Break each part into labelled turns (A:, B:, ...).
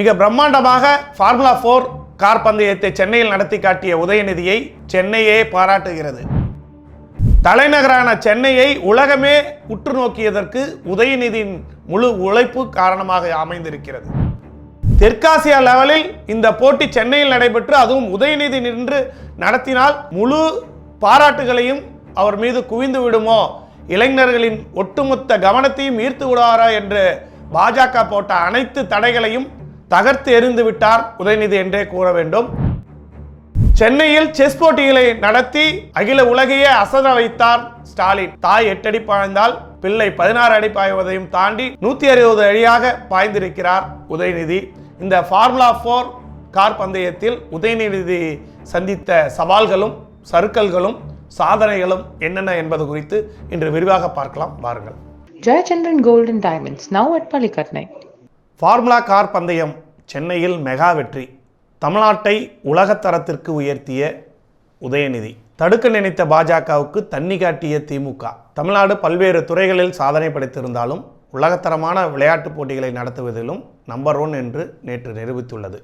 A: மிக பிரம்மாண்டமாக formula four car பந்தயத்தை சென்னையில் நடத்தி காட்டிய உதயநிதியை சென்னையே பாராட்டுகிறது. தலைநகரான சென்னையை உலகமே உற்று நோக்கியதற்கு உதயநிதியின் முழு உழைப்பு காரணமாக அமைந்திருக்கிறது. தெற்காசியா லெவலில் இந்த போட்டி சென்னையில் நடைபெற்று அதுவும் உதயநிதி நின்று நடத்தினால் முழு பாராட்டுகளையும் அவர் மீது குவிந்து விடுமோ? இளைஞர்களின் ஒட்டுமொத்த கவனத்தையும் ஈர்த்து விடுவாரா? என்று பாஜக போட்ட அனைத்து தடைகளையும் தகர்த்து எரிந்து விட்டார் உதயநிதி என்றே கூற வேண்டும். சென்னையில் செஸ் போட்டிகளை நடத்தி அகில உலகையே அசத வைத்தார் ஸ்டாலின். தாய் எட்டடி பாய்ந்தால் பிள்ளை பதினாறு அடி பாய்வதையும் தாண்டி நூத்தி அறுபது அடியாக பாய்ந்திருக்கிறார் உதயநிதி. இந்த ஃபார்முலா ஃபோர் கார் பந்தயத்தில் உதயநிதி சந்தித்த சவால்களும் சறுக்கல்களும் சாதனைகளும் என்னென்ன என்பது குறித்து இன்று விரிவாக பார்க்கலாம். வாருங்கள்.
B: Jayachandran golden diamonds now at பள்ளிக்கட்னை
A: formula car பந்தயம் சென்னையில் மெகா வெற்றி. தமிழ்நாட்டை உலகத்தரத்திற்கு உயர்த்திய உதயநிதி. தடுக்க நினைத்த பாஜகவுக்கு தண்ணி காட்டிய திமுக. தமிழ்நாடு பல்வேறு துறைகளில் சாதனை படைத்திருந்தாலும் உலகத்தரமான விளையாட்டுப் போட்டிகளை நடத்துவதிலும் நம்பர் ஒன் என்று நேற்று நிரூபித்துள்ளது.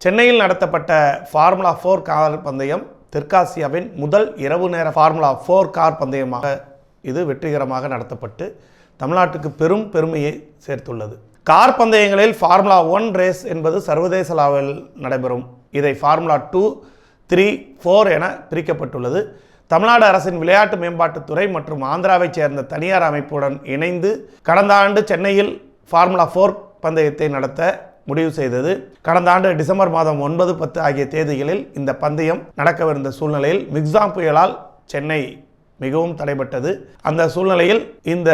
A: சென்னையில் நடத்தப்பட்ட ஃபார்முலா ஃபோர் கார் பந்தயம் தெற்காசியாவின் முதல் இரவு நேர ஃபார்முலா ஃபோர் கார் பந்தயமாக இது வெற்றிகரமாக நடத்தப்பட்டு தமிழ்நாட்டுக்கு பெரும் பெருமையை சேர்த்துள்ளது. கார் பந்தயங்களில் ஃபார்முலா ஒன் ரேஸ் என்பது சர்வதேச அளவில் நடைபெறும். இதை ஃபார்முலா டூ த்ரீ ஃபோர் என பிரிக்கப்பட்டுள்ளது. தமிழ்நாடு அரசின் விளையாட்டு மேம்பாட்டுத்துறை மற்றும் ஆந்திராவைச் சேர்ந்த தனியார் அமைப்புடன் இணைந்து கடந்த ஆண்டு சென்னையில் ஃபார்முலா ஃபோர் பந்தயத்தை நடத்த முடிவு செய்தது. கடந்த ஆண்டு டிசம்பர் மாதம் ஒன்பது பத்து ஆகிய தேதிகளில் இந்த பந்தயம் நடக்கவிருந்த சூழ்நிலையில் மிக்ஸாம் புயலால் சென்னை மிகவும் தடைபட்டது. அந்த சூழ்நிலையில் இந்த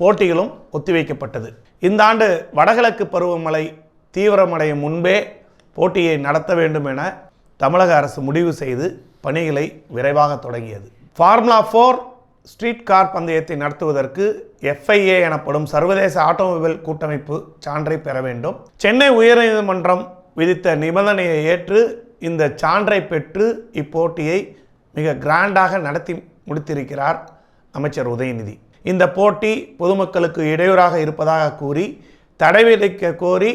A: போட்டிகளும் ஒத்திவைக்கப்பட்டது. இந்த ஆண்டு வடகிழக்கு பருவமழை தீவிரமடையும் முன்பே போட்டியை நடத்த வேண்டும் என தமிழக அரசு முடிவு செய்து பணிகளை விரைவாக தொடங்கியது. ஃபார்முலா ஃபோர் ஸ்ட்ரீட் கார் பந்தயத்தை நடத்துவதற்கு எஃப்ஐஏ எனப்படும் சர்வதேச ஆட்டோமொபைல் கூட்டமைப்பு சான்றை பெற வேண்டும். சென்னை உயர்நீதிமன்றம் விதித்த நிபந்தனையை ஏற்று இந்த சான்றை பெற்று இப்போட்டியை மிக கிராண்டாக நடத்தி முடித்திருக்கிறார் அமைச்சர் உதயநிதி. இந்த போட்டி பொதுமக்களுக்கு இடையூறாக இருப்பதாக கூறி தடை விதிக்க கோரி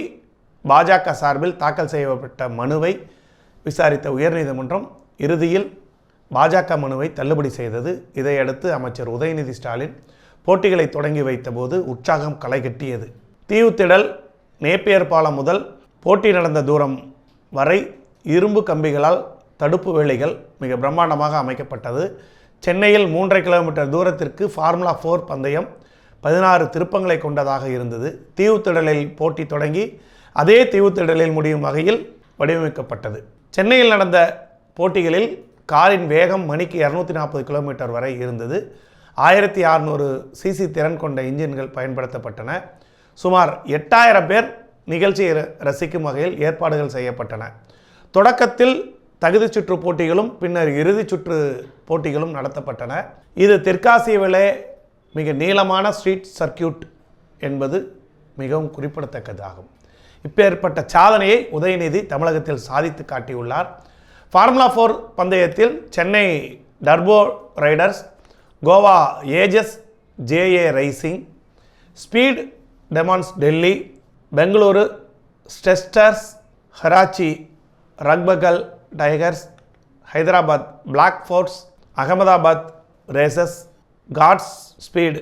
A: பாஜக சார்பில் தாக்கல் செய்யப்பட்ட மனுவை விசாரித்த உயர்நீதிமன்றம் இறுதியில் பாஜக மனுவை தள்ளுபடி செய்தது. இதையடுத்து அமைச்சர் உதயநிதி ஸ்டாலின் போட்டிகளை தொடங்கி வைத்தபோது உற்சாகம் களைகட்டியது. தீவுத்திடல் நேப்பியர் பாலம் முதல் போட்டி நடந்த தூரம் வரை இரும்பு கம்பிகளால் தடுப்பு வேலைகள் மிக பிரம்மாண்டமாக அமைக்கப்பட்டது. சென்னையில் மூன்றரை கிலோமீட்டர் தூரத்திற்கு ஃபார்முலா ஃபோர் பந்தயம் பதினாறு திருப்பங்களை கொண்டதாக இருந்தது. தீவுத்திடலில் போட்டி தொடங்கி அதே தீவுத்திடலில் முடியும் வகையில் வடிவமைக்கப்பட்டது. சென்னையில் நடந்த போட்டிகளில் காரின் வேகம் மணிக்கு இரநூத்தி நாற்பது கிலோமீட்டர் வரை இருந்தது. ஆயிரத்தி அறநூறு சிசி திறன் கொண்ட இன்ஜின்கள் பயன்படுத்தப்பட்டன. சுமார் எட்டாயிரம் பேர் நிகழ்ச்சியை ர- ரசிக்கும் வகையில் ஏற்பாடுகள் செய்யப்பட்டன. தொடக்கத்தில் தகுதிச் சுற்று போட்டிகளும் பின்னர் இறுதிச் சுற்று போட்டிகளும் நடத்தப்பட்டன. இது தெற்காசியாவிலே மிக நீளமான ஸ்ட்ரீட் சர்க்கியூட் என்பது மிகவும் குறிப்பிடத்தக்கதாகும். இப்பேற்பட்ட சாதனையை உதயநிதி தமிழகத்தில் சாதித்து காட்டியுள்ளார். ஃபார்முலா ஃபோர் பந்தயத்தில் Chennai turbo riders Goa aces JA rising speed demons Delhi Bengaluru ஸ்டெஸ்டர்ஸ் ஹராச்சி ரக்பகல் tigers Hyderabad black birds Ahmedabad races gods speed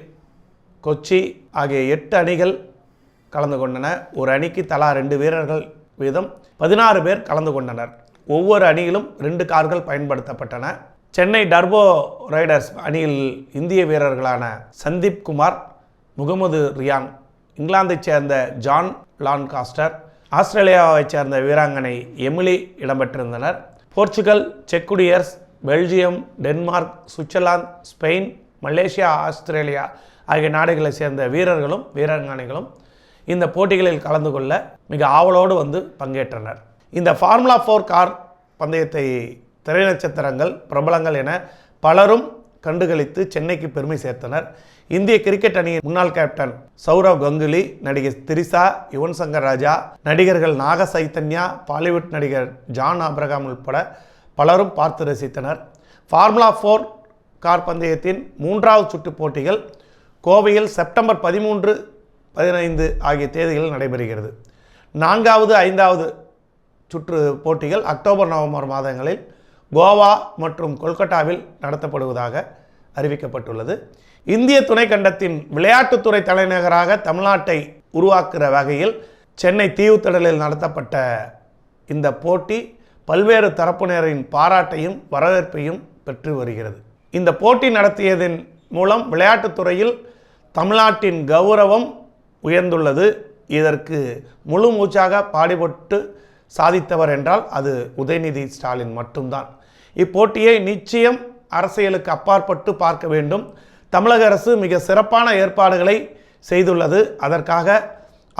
A: Kochi ஆகிய எட்டு அணிகள் கலந்து கொண்டன. ஒரு அணிக்கு தலா ரெண்டு வீரர்கள் வீதம் பதினாறு பேர் கலந்து கொண்டனர். ஒவ்வொரு அணியிலும் ரெண்டு கார்கள் பயன்படுத்தப்பட்டன. சென்னை டர்போ ரைடர்ஸ் அணியில் இந்திய வீரர்களான சந்தீப் குமார் முகமது ரியான் இங்கிலாந்தைச் சேர்ந்த ஜான் லான்காஸ்டர் ஆஸ்திரேலியாவைச் சேர்ந்த வீராங்கனை எமிலி இடம்பெற்றிருந்தனர். Portugal check Belgium Denmark Switzerland Spain Malaysia Australia ஆகிய நாடுகளைச் சேர்ந்த வீரர்களும் வீராங்கனைகளும் இந்த போட்டிகளில் கலந்து கொள்ள மிக ஆவலோடு வந்து பங்கேற்றனர். இந்த ஃபார்முலா ஃபோர் கார் பந்தயத்தை திரை நட்சத்திரங்கள் பிரபலங்கள் என பலரும் கண்டுகளித்து சென்னைக்கு பெருமை சேர்த்தனர். இந்திய கிரிக்கெட் அணியின் முன்னாள் கேப்டன் சௌரவ் கங்குலி நடிகை திரிசா யுவன் சங்கர் ராஜா நடிகர்கள் நாக சைத்தன்யா பாலிவுட் நடிகர் ஜான் அப்ரகாம் உட்பட பலரும் பார்த்து ரசித்தனர். ஃபார்முலா ஃபோர் கார் பந்தயத்தின் மூன்றாவது சுற்று போட்டிகள் கோவையில் செப்டம்பர் பதிமூன்று பதினைந்து ஆகிய தேதிகளில் நடைபெறுகிறது. நான்காவது ஐந்தாவது சுற்று போட்டிகள் அக்டோபர் நவம்பர் மாதங்களில் கோவா மற்றும் கொல்கட்டாவில் நடத்தப்படுவதாக அறிவிக்கப்பட்டுள்ளது. இந்திய துணைக்கண்டத்தின் விளையாட்டுத்துறை தலைநகராக தமிழ்நாட்டை உருவாக்குற வகையில் சென்னை தீவுத்திடலில் நடத்தப்பட்ட இந்த போட்டி பல்வேறு தரப்பினரின் பாராட்டையும் வரவேற்பையும் பெற்று வருகிறது. இந்த போட்டி நடத்தியதன் மூலம் விளையாட்டுத்துறையில் தமிழ்நாட்டின் கௌரவம் உயர்ந்துள்ளது. இதற்கு முழு மூச்சாக பாடுபட்டு சாதித்தவர் என்றால் அது உதயநிதி ஸ்டாலின் மட்டும்தான். இப்போட்டியை நிச்சயம் அரசியலுக்கு அப்பாற்பட்டு பார்க்க வேண்டும். தமிழக அரசு மிக சிறப்பான ஏற்பாடுகளை செய்துள்ளது. அதற்காக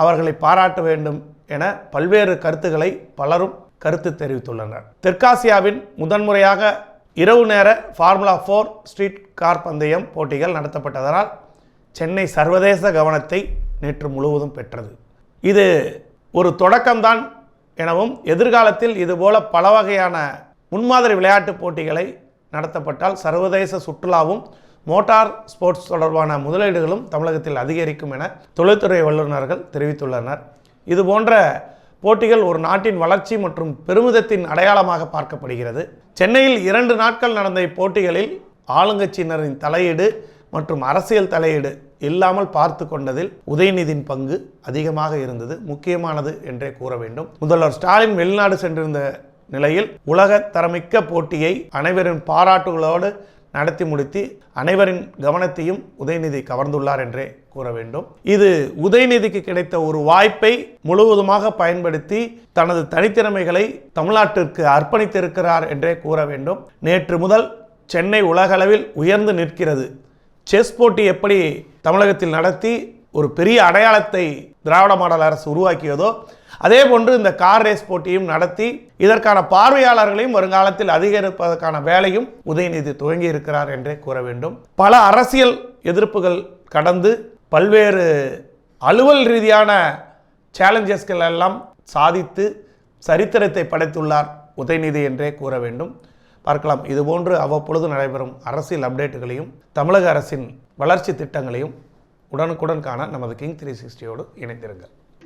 A: அவர்களை பாராட்ட வேண்டும் என பல்வேறு கருத்துக்களை பலரும் கருத்து தெரிவித்துள்ளனர். தெற்காசியாவின் முதன்முறையாக இரவு நேர ஃபார்முலா ஃபோர் ஸ்ட்ரீட் கார் பந்தயம் போட்டிகள் நடத்தப்பட்டதனால் சென்னை சர்வதேச கவனத்தை நேற்று முழுவதும் பெற்றது. இது ஒரு தொடக்கம்தான் எனவும் எதிர்காலத்தில் இதுபோல பல வகையான முன்மாதிரி விளையாட்டுப் போட்டிகளை நடத்தப்பட்டால் சர்வதேச சுற்றுலாவும் மோட்டார் ஸ்போர்ட்ஸ் தொடர்பான முதலீடுகளும் தமிழகத்தில் அதிகரிக்கும் என தொழில்துறை வல்லுநர்கள் தெரிவித்துள்ளனர். இது போன்ற போட்டிகள் ஒரு நாட்டின் வளர்ச்சி மற்றும் பெருமிதத்தின் அடையாளமாக பார்க்கப்படுகிறது. சென்னையில் இரண்டு நாட்கள் நடந்த இப்போட்டிகளில் ஆளுங்கட்சியினரின் தலையீடு மற்றும் அரசியல் தலையீடு இல்லாமல் பார்த்து கொண்டதில் உதயநிதியின் பங்கு அதிகமாக இருந்தது. முக்கியமானது என்றே கூற வேண்டும். முதல்வர் ஸ்டாலின் வெளிநாடு சென்றிருந்த நிலையில் உலக தரமிக்க போட்டியை அனைவரின் பாராட்டுகளோடு நடத்தி முடித்து அனைவரின் கவனத்தையும் உதயநிதி கவர்ந்துள்ளார் என்றே கூற வேண்டும். இது உதயநிதிக்கு கிடைத்த ஒரு வாய்ப்பை முழுவதுமாக பயன்படுத்தி தனது தனித்திறமைகளை தமிழ்நாட்டிற்கு அர்ப்பணித்திருக்கிறார் என்றே கூற வேண்டும். நேற்று முதல் சென்னை உலகளவில் உயர்ந்து நிற்கிறது. செஸ் போட்டி எப்படி தமிழகத்தில் நடத்தி ஒரு பெரிய அடையாளத்தை திராவிட மாடல் அரசு உருவாக்கியதோ அதே போன்று இந்த கார் ரேஸ் போட்டியும் நடத்தி இதற்கான பார்வையாளர்களையும் வருங்காலத்தில் அதிகரிப்பதற்கான வேலையும் உதயநிதி துவங்கி இருக்கிறார் என்றே கூற வேண்டும். பல அரசியல் எதிர்ப்புகள் கடந்து பல்வேறு அலுவல் ரீதியான சேலஞ்சஸ்கள் எல்லாம் சாதித்து சரித்திரத்தை படைத்துள்ளார் உதயநிதி என்றே கூற வேண்டும். பார்க்கலாம். இதுபோன்று அவ்வப்பொழுது நடைபெறும் அரசியல் அப்டேட்டுகளையும் தமிழக அரசின் வளர்ச்சி திட்டங்களையும் உடனுக்குடன் காண நமது கிங் த்ரீ சிக்ஸ்டியோடு இணைந்திருங்கள்.